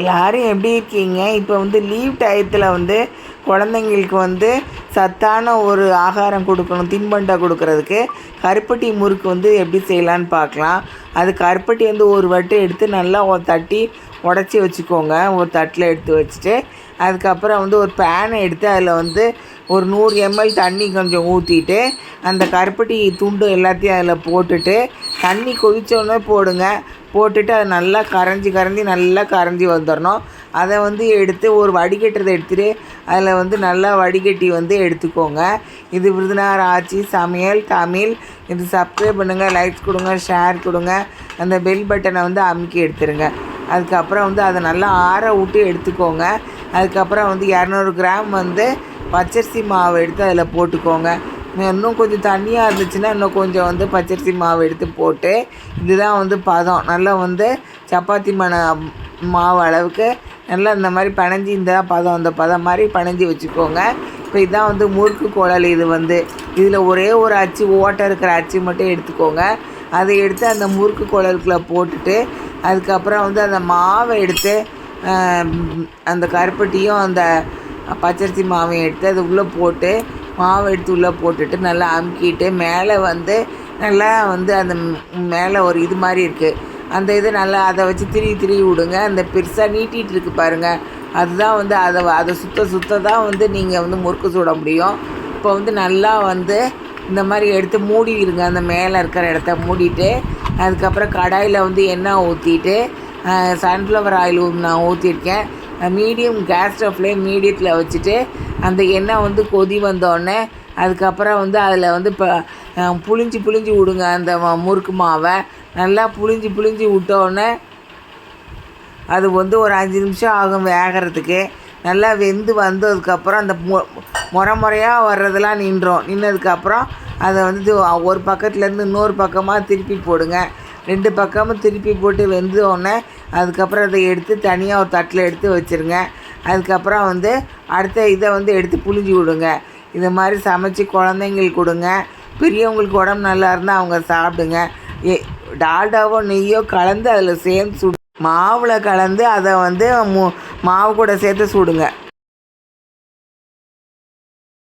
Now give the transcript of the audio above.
எல்லாரும் எப்படி இருக்கீங்க? இப்போ வந்து லீவ் டயத்தில் வந்து குழந்தைங்களுக்கு வந்து சத்தான ஒரு ஆகாரம் கொடுக்கணும் தின்பண்டம் கொடுக்கறதுக்கு. கருப்பட்டி முறுக்கு வந்து எப்படி செய்யலான்னு பார்க்கலாம். அது கருப்பட்டி வந்து ஒரு வட்டு எடுத்து நல்லா தட்டி உடச்சி வச்சுக்கோங்க. ஒரு தட்டில் எடுத்து வச்சுட்டு அதுக்கப்புறம் வந்து ஒரு பேனை எடுத்து அதில் வந்து ஒரு நூறு எம்எல் தண்ணி கொஞ்சம் ஊற்றிட்டு அந்த கருப்பட்டி துண்டு எல்லாத்தையும் அதில் போட்டுட்டு தண்ணி கொதித்தோடனே போடுங்க. போட்டுட்டு அது நல்லா கரைஞ்சி கரைஞ்சி நல்லா கரைஞ்சி வந்துடணும் அதை வந்து எடுத்து ஒரு வடிகட்டுறதை எடுத்துகிட்டு அதில் வந்து நல்லா வடிகட்டி வந்து எடுத்துக்கோங்க. இது விருதுநகர் ஆட்சி சமையல் தமிழ். இது சப்ஸ்கிரைப் பண்ணுங்கள் லைக்ஸ் கொடுங்க ஷேர் கொடுங்க. அந்த பெல் பட்டனை வந்து அமுக்கி எடுத்துருங்க. அதுக்கப்புறம் வந்து அதை நல்லா ஆற விட்டு எடுத்துக்கோங்க. அதுக்கப்புறம் வந்து இரநூறு கிராம் வந்து பச்சரிசி மாவு எடுத்து அதில் போட்டுக்கோங்க. இன்னும் கொஞ்சம் தண்ணியாக இருந்துச்சுன்னா இன்னும் கொஞ்சம் வந்து பச்சரிசி மாவு எடுத்து போட்டு இதுதான் வந்து பதம். நல்லா வந்து சப்பாத்தி மனை மாவு அளவுக்கு நல்லா இந்த மாதிரி பனஞ்சி இந்த பதம் அந்த பதம் மாதிரி பனஞ்சி வச்சுக்கோங்க. இப்போ இதான் வந்து முறுக்கு குழல் இது வந்து. இதில் ஒரே ஒரு அச்சு ஓட்டை இருக்கிற அச்சு மட்டும் எடுத்துக்கோங்க. அதை எடுத்து அந்த முறுக்கு குழலுக்குள்ளே போட்டுட்டு அதுக்கப்புறம் வந்து அந்த மாவை எடுத்து அந்த கருப்பட்டியும் அந்த பச்சரிசி மாவையும் எடுத்து அது உள்ளே போட்டு மாவை எடுத்து உள்ளே போட்டுட்டு நல்லா அமுக்கிட்டு மேலே வந்து நல்லா வந்து அந்த மேலே ஒரு இது மாதிரி இருக்குது அந்த இது நல்லா அதை வச்சு திரி திரி விடுங்க. அந்த பெருசாக நீட்டிகிட்டு இருக்கு பாருங்கள் அதுதான் வந்து அதை அதை சுத்த சுத்த தான் வந்து நீங்கள் வந்து முறுக்கு சுட முடியும். இப்போ வந்து நல்லா வந்து இந்த மாதிரி எடுத்து மூடிடுங்க அந்த மேலே இருக்கிற இடத்த மூடிட்டு அதுக்கப்புறம் கடாயில் வந்து எண்ணெய் ஊற்றிட்டு சன்ஃப்ளவர் ஆயில் நான் ஊற்றிருக்கேன் மீடியம் கேஸ் ஸ்டவ்லேயே மீடியத்தில் வச்சுட்டு அந்த எண்ணெய் வந்து கொதி வந்தோடனே அதுக்கப்புறம் வந்து அதில் வந்து இப்போ புளிஞ்சு புளிஞ்சு விடுங்க அந்த முறுக்கு மாவை. நல்லா புளிஞ்சு புளிஞ்சு விட்டோடனே அது வந்து ஒரு அஞ்சு நிமிஷம் ஆகும் வேகிறதுக்கு. நல்லா வெந்து வந்ததுக்கப்புறம் அந்த முறை முறையாக வர்றதெல்லாம் நின்றோம். நின்றதுக்கப்புறம் அதை வந்து ஒரு பக்கத்துலேருந்து இன்னொரு பக்கமாக திருப்பி போடுங்க. ரெண்டு பக்கமும் திருப்பி போட்டு வெந்த அதுக்கப்புறம் அதை எடுத்து தனியாக ஒரு தட்டில் எடுத்து வச்சுருங்க. அதுக்கப்புறம் வந்து அடுத்த இதை வந்து எடுத்து புளிஞ்சு விடுங்க. இது மாதிரி சமைச்சு குழந்தைங்களுக்கு கொடுங்க. பெரியவங்களுக்கு உடம்பு நல்லா இருந்தால் அவங்க சாப்பிடுங்க. ஏ டால்டாவோ நெய்யோ கலந்து அதில் சேர்ந்து சுடு மாவில் கலந்து அதை வந்து மு மாவு கூட சேர்த்து சுடுங்க.